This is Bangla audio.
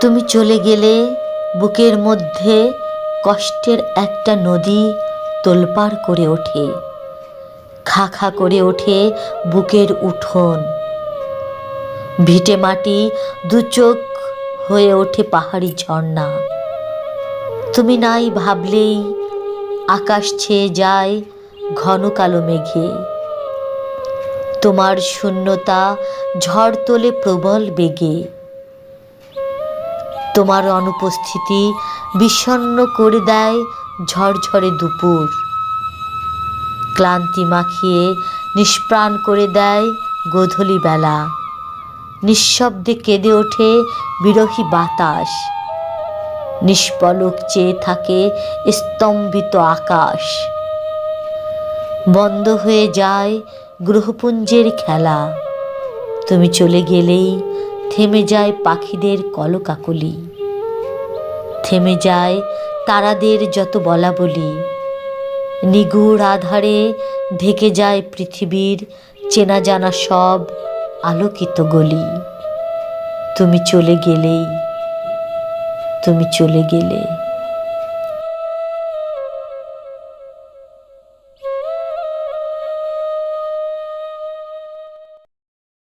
তুমি চলে গেলে বুকের মধ্যে কষ্টের একটা নদী তোলপাড় করে ওঠে। খা খা করে ওঠে বুকের উঠোন। ভিটে মাটি দু চোখ হয়ে ওঠে পাহাড়ি ঝর্ণা। তুমি নাই ভাবলেই আকাশ ছেয়ে যায় ঘন কালো মেঘে। তোমার শূন্যতা ঝড় তোলে প্রবল বেগে। তোমার অনুপস্থিতি বিষণ্ণ করে দেয় ঝরঝরে দুপুর। ক্লান্তি মাখিয়ে নিষ্প্রাণ করে দেয় গোধূলি বেলা। নিঃশব্দে কেঁদে ওঠে বিরহী বাতাস। নিষ্পলক চেয়ে থাকে স্তম্ভিত আকাশ। বন্ধ হয়ে যায় গ্রহপুঞ্জের খেলা। তুমি চলে গেলেই থেমে যায় পাখিদের কলকাকলি। থেমে যায় তারাদের যত বলা বলি নিগুড় আধারে ঢেকে যায় পৃথিবীর চেনা জানা সব আলোকিত গলি। তুমি চলে গেলেই, তুমি চলে গেলে